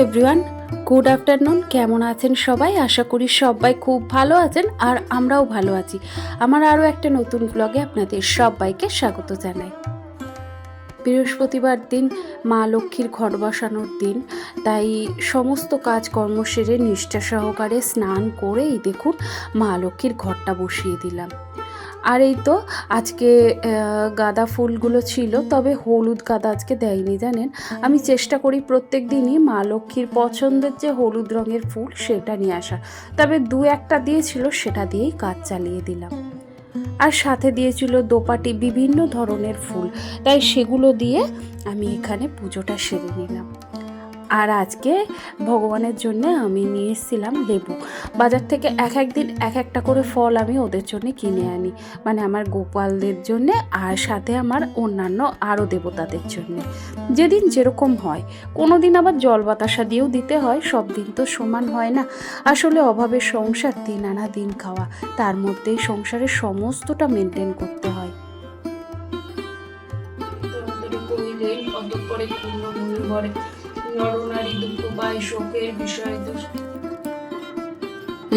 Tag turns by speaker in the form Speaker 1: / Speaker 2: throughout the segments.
Speaker 1: Everyone good afternoon কেমন আছেন সবাই? আশা করি সবাই খুব ভালো আছেন আর আমরাও ভালো আছি। আমার আরও একটা নতুন ব্লগে আপনাদের সবাইকে স্বাগত জানাই। বৃহস্পতিবার দিন, মা লক্ষ্মীর ঘট বসানোর দিন, তাই সমস্ত কাজ কর্ম সেরে নিষ্ঠা সহকারে স্নান করেই দেখুন, মা লক্ষ্মীর ঘরটা বসিয়ে দিলাম। আর এই তো আজকে গাঁদা ফুলগুলো ছিল, তবে হলুদ গাঁদা আজকে দেয়নি, জানেন? আমি চেষ্টা করি প্রত্যেক দিনই মা লক্ষ্মীর পছন্দের যে হলুদ রঙের ফুল সেটা নিয়ে আসা। তবে দু একটা দিয়েছিল, সেটা দিয়েই কাজ চালিয়ে দিলাম। আর সাথে দিয়েছিল দোপাটি, বিভিন্ন ধরনের ফুল। তাই সেগুলো দিয়ে আমি এখানে পুজোটা সেরে নিলাম। আর আজকে ভগবানের জন্য আমি নিয়ে এসেছিলাম লেবু। বাজার থেকে এক এক দিন এক একটা করে ফল আমি ওদের জন্য কিনে আনি। মানে আমার গোপালদের জন্যে আর সাথে আমার অন্যান্য আরও দেবতাদের জন্যে। যেদিন যেরকম হয়। কোনো দিন আবার জল বাতাসা দিয়েও দিতে হয়, সব দিন তো সমান হয় না। আসলে অভাবের সংসার দিন আনা দিন খাওয়া, তার মধ্যেই সংসারের সমস্তটা মেনটেন করতে হয়।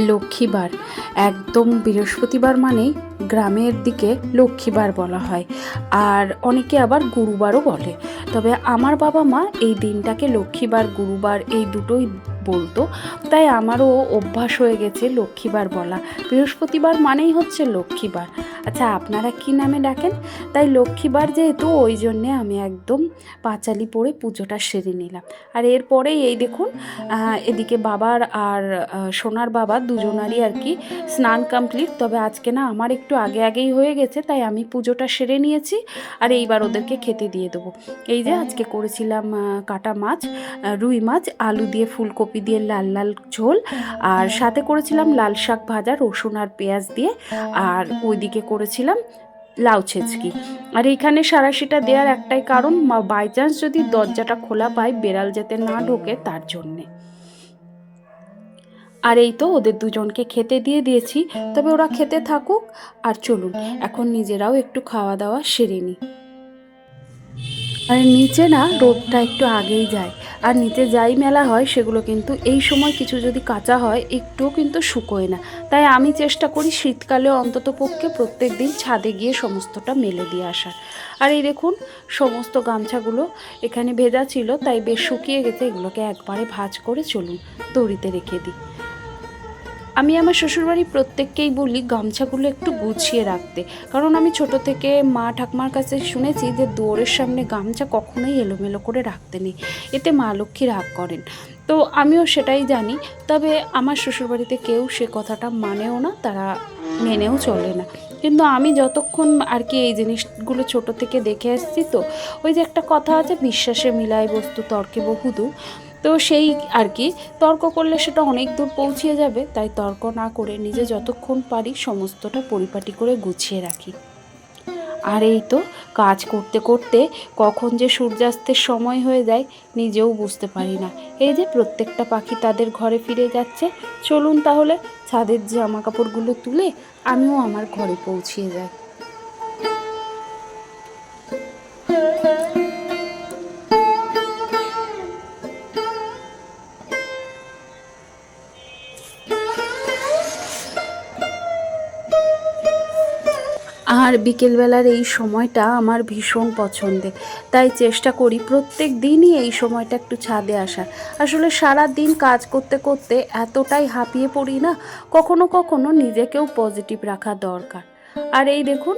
Speaker 1: লক্ষ্মীবার, একদম বৃহস্পতিবার মানেই গ্রামের দিকে লক্ষ্মীবার বলা হয়। আর অনেকে আবার গুরুবারও বলে। তবে আমার বাবা মা এই দিনটাকে লক্ষ্মীবার, গুরুবার এই দুটোই বলতো। তাই আমারও অভ্যাস হয়ে গেছে লক্ষ্মীবার বলা। বৃহস্পতিবার মানেই হচ্ছে লক্ষ্মীবার। আচ্ছা আপনারা কি নামে ডাকেন? তাই লক্ষ্মীবার যেহেতু, ওই জন্যে আমি একদম পাঁচালি পরে পুজোটা সেরে নিলাম। আর এরপরেই এই দেখুন এদিকে বাবার আর সোনার বাবা দুজনারই আর কি স্নান কমপ্লিট তবে আজকে না আমার একটু আগে আগেই হয়ে গেছে, তাই আমি পুজোটা সেরে নিয়েছি। আর এইবার ওদেরকে খেতে দিয়ে দেবো। এই যে আজকে করেছিলাম কাটা মাছ রুই মাছ, আলু দিয়ে ফুলকপি দিয়ে লাল লাল ঝোল আর সাথে করেছিলাম লাল শাক ভাজা রসুন আর পেঁয়াজ দিয়ে। আর ওইদিকে করেছিলাম লাউ ছেচকি। আর এইখানে সারাশিটা দেওয়ার একটাই কারণ বাই চান্স যদি দরজাটা খোলা পায় বেড়াল যাতে না ঢোকে তার জন্যে। আর এই তো ওদের দুজনকে খেতে দিয়ে দিয়েছি তবে ওরা খেতে থাকুক। আর চলুন এখন নিজেরাও একটু খাওয়া দাওয়া সেরে নিই। আর নিচে না রোদটা একটু আগেই যায়। আর নিচে যাই মেলা হয়, সেগুলো কিন্তু এই সময় কিছু যদি কাঁচা হয়, একটুও কিন্তু শুকোয় না। তাই আমি চেষ্টা করি শীতকালে অন্তত পক্ষে প্রত্যেক দিন ছাদে গিয়ে সমস্তটা মেলে দিয়ে আসার। আর এই দেখুন, সমস্ত গামছাগুলো এখানে ভেজা ছিল, তাই বেশ শুকিয়ে গেছে, এগুলোকে একবারে ভাজ করে চলুন, দড়িতে রেখে দিই। আমি আমার শ্বশুরবাড়ি প্রত্যেককেই বলি গামছাগুলো একটু গুছিয়ে রাখতে। কারণ আমি ছোট থেকে মা ঠাকুমার কাছে শুনেছি যে দৌড়ের সামনে গামছা কখনোই এলোমেলো করে রাখতে নেই। এতে মা লক্ষ্মী রাগ করেন। তো আমিও সেটাই জানি। তবে আমার শ্বশুরবাড়িতে কেউ সে কথাটা মানেও না, তারা মেনেও চলে না। কিন্তু আমি যতক্ষণ আর কি এই জিনিসগুলো ছোট থেকে দেখে আসছি তো, ওই যে একটা কথা আছে, বিশ্বাসে মিলায় বস্তু তর্কে বহুদূর। তো সেই আর কি, তর্ক করলে সেটা অনেক দূর পৌঁছিয়ে যাবে, তাই তর্ক না করে নিজে যতক্ষণ পারি সমস্তটা পরিপাটি করে গুছিয়ে রাখি। আর এই তো কাজ করতে করতে কখন যে সূর্যাস্তের সময় হয়ে যায়, নিজেও বুঝতে পারি না। এই যে প্রত্যেকটা পাখি তাদের ঘরে ফিরে যাচ্ছে, চলুন তাহলে ছাদের জামা কাপড়গুলো তুলে আমিও আমার ঘরে পৌঁছিয়ে যাই। আর বিকেলবেলার এই সময়টা আমার ভীষণ পছন্দের। তাই চেষ্টা করি প্রত্যেক দিনই এই সময়টা একটু ছাদে আসার। আসলে সারা দিন কাজ করতে করতে এতটাই হাঁপিয়ে পড়ি না, কখনো কখনো নিজেকেও পজিটিভ রাখা দরকার। আর এই দেখুন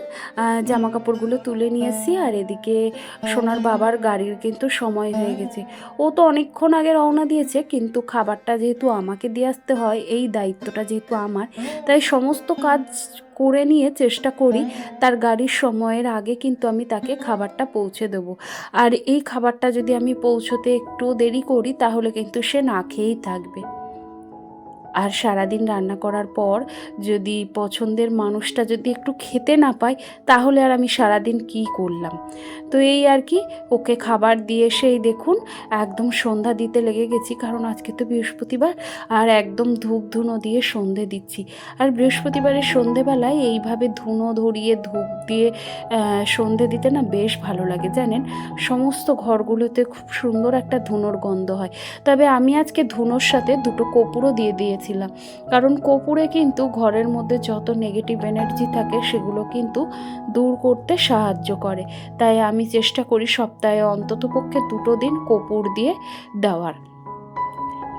Speaker 1: জামা কাপড়গুলো তুলে নিয়েছি আর এদিকে সোনার বাবার গাড়ির কিন্তু সময় হয়ে গেছে। ও তো অনেকক্ষণ আগে রওনা দিয়েছে, কিন্তু খাবারটা যেহেতু আমাকে দিয়ে আসতে হয়, এই দায়িত্বটা যেহেতু আমার, তাই সমস্ত কাজ করে নিয়ে চেষ্টা করি, তার গাড়ির সময়ের আগে কিন্তু আমি তাকে খাবারটা পৌঁছে দেবো। আর এই খাবারটা যদি আমি পৌঁছতে একটু দেরি করি, তাহলে কিন্তু সে না খেয়েই থাকবে। আর সারাদিন রান্না করার পর যদি পছন্দের মানুষটা যদি একটু খেতে না পায়, তাহলে আর আমি সারাদিন কি করলাম? তো এই আর কি, ওকে খাবার দিয়ে সেই দেখুন, একদম সন্ধ্যা দিতে লেগে গেছি, কারণ আজকে তো বৃহস্পতিবার, আর একদম ধূপ ধুনো দিয়ে সন্ধে দিচ্ছি। আর বৃহস্পতিবারের সন্ধেবেলায় এইভাবে ধুনো ধরিয়ে, ধূপ দিয়ে সন্ধে দিতে না বেশ ভালো লাগে, জানেন? সমস্ত ঘরগুলোতে খুব সুন্দর একটা ধুনোর গন্ধ হয়। তবে আমি আজকে ধুনোর সাথে দুটো কপুরও দিয়ে দিয়েছিলাম কারণ কপুরে কিন্তু ঘরের মধ্যে যত নেগেটিভ এনার্জি থাকে সেগুলো কিন্তু দূর করতে সাহায্য করে। তাই আমি চেষ্টা করি সপ্তাহে অন্ততপক্ষে দুটো দিন কপুর দিয়ে দেওয়ার।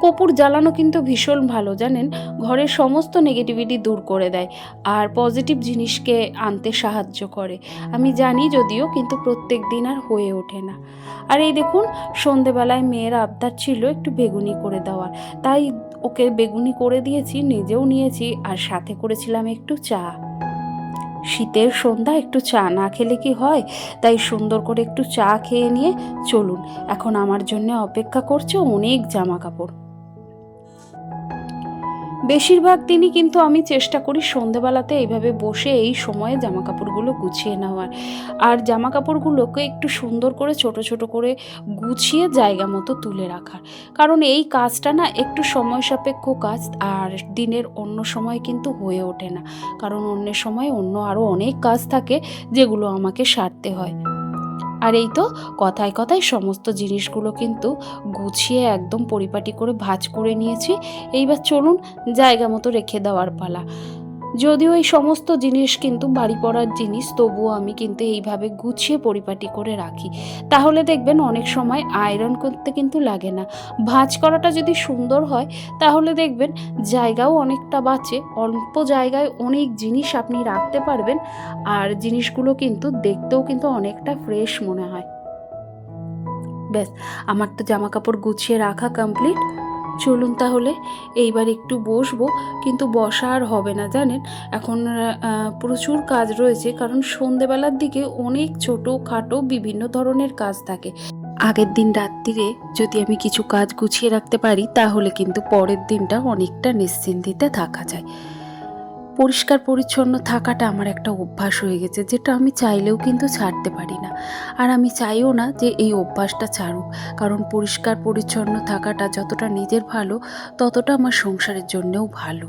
Speaker 1: কপুর জ্বালানো কিন্তু ভীষণ ভালো, জানেন? ঘরের সমস্ত নেগেটিভিটি দূর করে দেয় আর পজিটিভ জিনিসকে আনতে সাহায্য করে। আমি জানি যদিও, কিন্তু প্রত্যেক দিন আর হয়ে ওঠে না। আর এই দেখুন, সন্ধেবেলায় মেয়ের আবদার ছিল একটু বেগুনি করে দেওয়ার। তাই ওকে বেগুনি করে দিয়েছি, নিজেও নিয়েছি আর সাথে করেছিলাম একটু চা। শীতের সন্ধ্যা, একটু চা না খেলে কি হয়? তাই সুন্দর করে একটু চা খেয়ে নিয়ে চলুন। এখন আমার জন্য অপেক্ষা করছে অনেক জামা কাপড় বেশিরভাগ দিনই কিন্তু আমি চেষ্টা করি সন্ধেবেলাতে এইভাবে বসে এই সময়ে জামা কাপড়গুলো গুছিয়ে নেওয়ার। আর জামা কাপড়গুলোকে একটু সুন্দর করে ছোট ছোট করে গুছিয়ে জায়গা মতো তুলে রাখার। কারণ এই কাজটা না একটু সময় সাপেক্ষ কাজ আর দিনের অন্য সময় কিন্তু হয়ে ওঠে না। কারণ অন্য সময় অন্য আরও অনেক কাজ থাকে যেগুলো আমাকে সারতে হয়। আর এই তো কথায় কথায় সমস্ত জিনিসগুলো কিন্তু গুছিয়ে একদম পরিপাটি করে ভাজ করে নিয়েছি। এইবার চলুন জায়গা মতো রেখে দেওয়ার পালা। যদিও এই সমস্ত জিনিস কিন্তু বাড়ি পড়ার জিনিস, তবুও আমি কিন্তু এইভাবে গুছিয়ে পরিপাটি করে রাখি। তাহলে দেখবেন অনেক সময় আয়রন করতে কিন্তু লাগে না। ভাঁজ করাটা যদি সুন্দর হয়, তাহলে দেখবেন জায়গাও অনেকটা বাঁচে। অল্প জায়গায় অনেক জিনিস আপনি রাখতে পারবেন, আর জিনিসগুলো কিন্তু দেখতেও কিন্তু অনেকটা ফ্রেশ মনে হয়। ব্যাস, আমার তো জামা কাপড় গুছিয়ে রাখা কমপ্লিট চলুন তাহলে, এইবার একটু বসবো, কিন্তু বসা আর হবে না, জানেন? এখন প্রচুর কাজ রয়েছে, কারণ সন্ধেবেলার দিকে অনেক ছোট খাটো বিভিন্ন ধরনের কাজ থাকে। আগের দিন রাত্রিরে যদি আমি কিছু কাজ গুছিয়ে রাখতে পারি, তাহলে কিন্তু পরের দিনটা অনেকটা নিশ্চিন্তিতে থাকা যায়। পরিষ্কার পরিচ্ছন্ন থাকাটা আমার একটা অভ্যাস হয়ে গেছে, যেটা আমি চাইলেও কিন্তু ছাড়তে পারি না। আর আমি চাইও না যে এই অভ্যাসটা ছাড়ুক, কারণ পরিষ্কার পরিচ্ছন্ন থাকাটা যতটা নিজের ভালো, ততটা আমার সংসারের জন্যেও ভালো।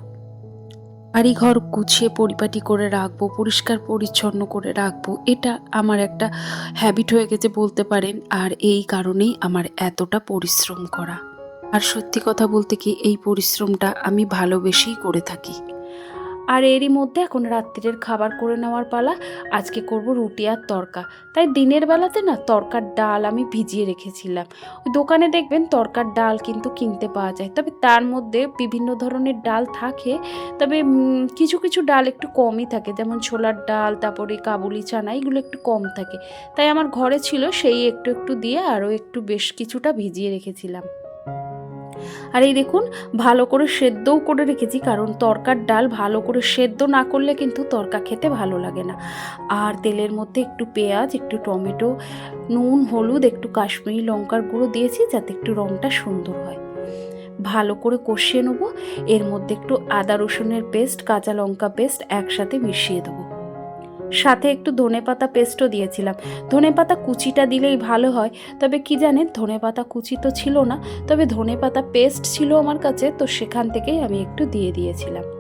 Speaker 1: বাড়ি ঘর গুছিয়ে পরিপাটি করে রাখব, পরিষ্কার পরিচ্ছন্ন করে রাখব, এটা আমার একটা হ্যাবিট হয়ে গেছে বলতে পারেন, আর এই কারণেই আমার এতটা পরিশ্রম করা। আর সত্যি কথা বলতে কি, এই পরিশ্রমটা আমি ভালোবেসেই করে থাকি। আর এরই মধ্যে এখন রাত্রিরের খাবার করে নেওয়ার পালা, আজকে করব রুটি আর তরকা। তাই দিনের বেলাতে না তরকার ডাল আমি ভিজিয়ে রেখেছিলাম। ওই দোকানে দেখবেন তরকার ডাল কিন্তু কিনতে পাওয়া যায়। তবে তার মধ্যে বিভিন্ন ধরনের ডাল থাকে, তবে কিছু কিছু ডাল একটু কমই থাকে। যেমন ছোলার ডাল, তারপরে কাবুলি চানা, এগুলো একটু কম থাকে। তাই আমার ঘরে ছিল সেই একটু একটু দিয়ে আরও একটু বেশ কিছুটা ভিজিয়ে রেখেছিলাম। আর এই দেখুন, ভালো করে সেদ্ধও করে রেখেছি, কারণ তরকার ডাল ভালো করে সেদ্ধ না করলে কিন্তু তরকা খেতে ভালো লাগে না। আর তেলের মধ্যে একটু পেঁয়াজ, একটু টমেটো, নুন, হলুদ, একটু কাশ্মীরি লঙ্কার গুঁড়ো দিয়েছি যাতে একটু রঙটা সুন্দর হয়। ভালো করে কষিয়ে নেব, এর মধ্যে একটু আদা রসুনের পেস্ট, কাঁচা লঙ্কা পেস্ট একসাথে মিশিয়ে দেবো। সাথে একটু ধনে পাতা পেস্টও দিয়েছিলাম। ধনে পাতা কুচিটা দিলেই ভালো হয়, তবে কি জানেন, ধনেপাতা কুচি তো ছিল না, তবে ধনে পাতা পেস্ট ছিল আমার কাছে, তো সেখান থেকেই আমি একটু দিয়ে দিয়েছিলাম।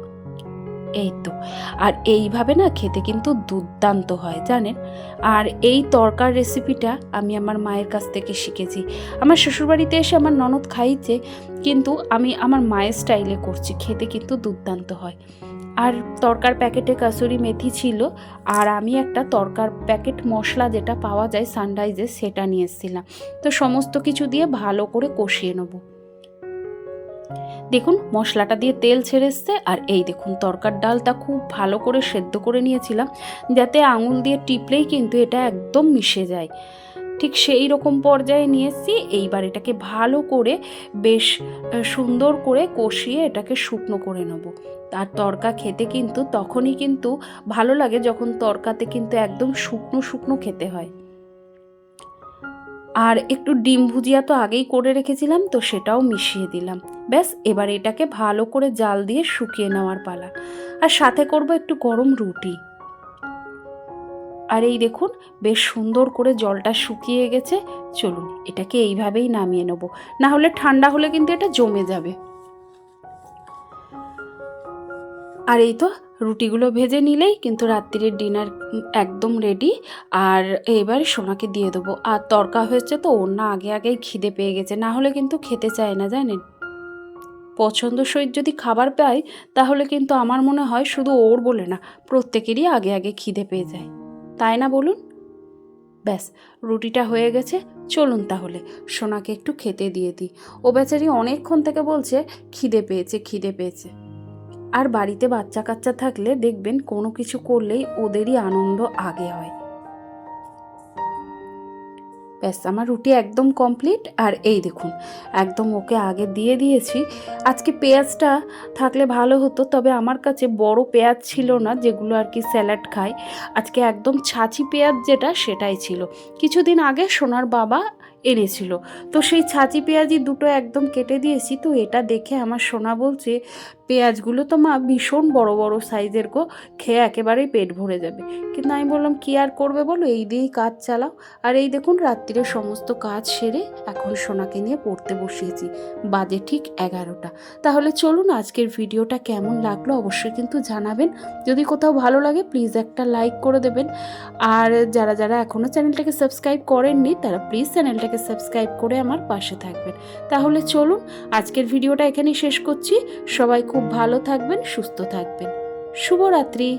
Speaker 1: এই তো। আর এইভাবে না খেতে কিন্তু দুর্দান্ত হয়, জানেন? আর এই তরকার রেসিপিটা আমি আমার মায়ের কাছ থেকে শিখেছি। আমার শ্বশুরবাড়িতে এসে আমার ননদ খাইছে কিন্তু আমি আমার মায়ের স্টাইলে করছি, খেতে কিন্তু দুর্দান্ত হয়। আর তরকার প্যাকেটে কাসুরি মেথি ছিল, আর আমি একটা তরকার প্যাকেট মশলা যেটা পাওয়া যায় সানরাইজে সেটা নিয়ে এসেছিলাম। তো সমস্ত কিছু দিয়ে ভালো করে কষিয়ে নেব। দেখুন, মশলাটা দিয়ে তেল ছেড়ে এসছে, আর এই দেখুন, তরকার ডালটা খুব ভালো করে সেদ্ধ করে নিয়েছিলাম, যাতে আঙুল দিয়ে টিপলেই কিন্তু এটা একদম মিশে যায়। ঠিক সেই রকম পর্যায়ে নিয়ে এসেছি, এইবার এটাকে ভালো করে বেশ সুন্দর করে কষিয়ে এটাকে শুকনো করে নেব। আর তরকা খেতে কিন্তু তখনই কিন্তু ভালো লাগে যখন তরকাতে কিন্তু একদম শুকনো শুকনো খেতে হয়। আর একটু ডিম ভুজিয়া তো আগেই করে রেখেছিলাম, তো সেটাও মিশিয়ে দিলাম। ব্যাস, এবার এটাকে ভালো করে জাল দিয়ে শুকিয়ে নেওয়ার পালা। আর সাথে করব একটু গরম রুটি। আর এই দেখুন, বেশ সুন্দর করে জলটা শুকিয়ে গেছে। চলুন, এটাকে এইভাবেই নামিয়ে নেব। না হলে ঠান্ডা হলে কিন্তু এটা জমে যাবে। আর এই তো রুটিগুলো ভেজে নিলেই কিন্তু রাত্রির ডিনার একদম রেডি। আর এবার সোনাকে দিয়ে দেবো। আর তরকা হয়েছে তো, ওর না আগে আগেই খিদে পেয়ে গেছে, না হলে কিন্তু খেতে চায় না, জানেন? পছন্দসই যদি খাবার পায়, তাহলে কিন্তু আমার মনে হয় শুধু ওর বলে না, প্রত্যেকেরই আগে আগে খিদে পেয়ে যায়। তাই না বলুন? ব্যাস, রুটিটা হয়ে গেছে, চলুন তাহলে। সোনাকে একটু খেতে দিয়ে দিই। ও বেচারি অনেকক্ষণ থেকে বলছে, খিদে পেয়েছে খিদে পেয়েছে। আর বাড়িতে বাচ্চা কাচ্চা থাকলে দেখবেন কোনো কিছু করলেই ওদেরই আনন্দ আগে হয়। ব্যাস, আমার রুটি একদম কমপ্লিট। আর এই দেখুন, একদম ওকে আগে দিয়ে দিয়েছি। আজকে পেঁয়াজটা থাকলে ভালো হতো, তবে আমার কাছে বড় পেঁয়াজ ছিল না, যেগুলো আর কি স্যালাড খায়। আজকে একদম ছাঁচি পেঁয়াজ যেটা, সেটাই ছিল। কিছুদিন আগে সোনার বাবা এনেছিল। তো সেই ছাঁচি পেঁয়াজি দুটো একদম কেটে দিয়েছি, তো এটা দেখে আমার সোনা বলছে, পেঁয়াজগুলো তো মা ভীষণ বড় বড় সাইজের গো, খেয়ে একেবারেই পেট ভরে যাবে। কিন্তু আমি বললাম, কি আর করবে বলো, এই দিয়েই কাজ চালাও। আর এই দেখুন রাত্রিরে সমস্ত কাজ সেরে এখন সোনাকে নিয়ে পড়তে বসিয়েছি, বাজে ঠিক এগারোটা। তাহলে চলুন আজকের ভিডিওটা কেমন লাগল অবশ্যই কিন্তু জানাবেন। যদি কোথাও ভালো লাগে, প্লিজ একটা লাইক করে দেবেন। আর যারা যারা এখনও চ্যানেলটাকে সাবস্ক্রাইব করেননি, তারা প্লিজ চ্যানেলটাকে সাবস্ক্রাইব করে আমার পাশে থাকবেন। তাহলে চলুন, আজকের ভিডিওটা এখানেই শেষ করছি। সবাই খুব ভালো থাকবেন, সুস্থ থাকবেন। শুভরাত্রি।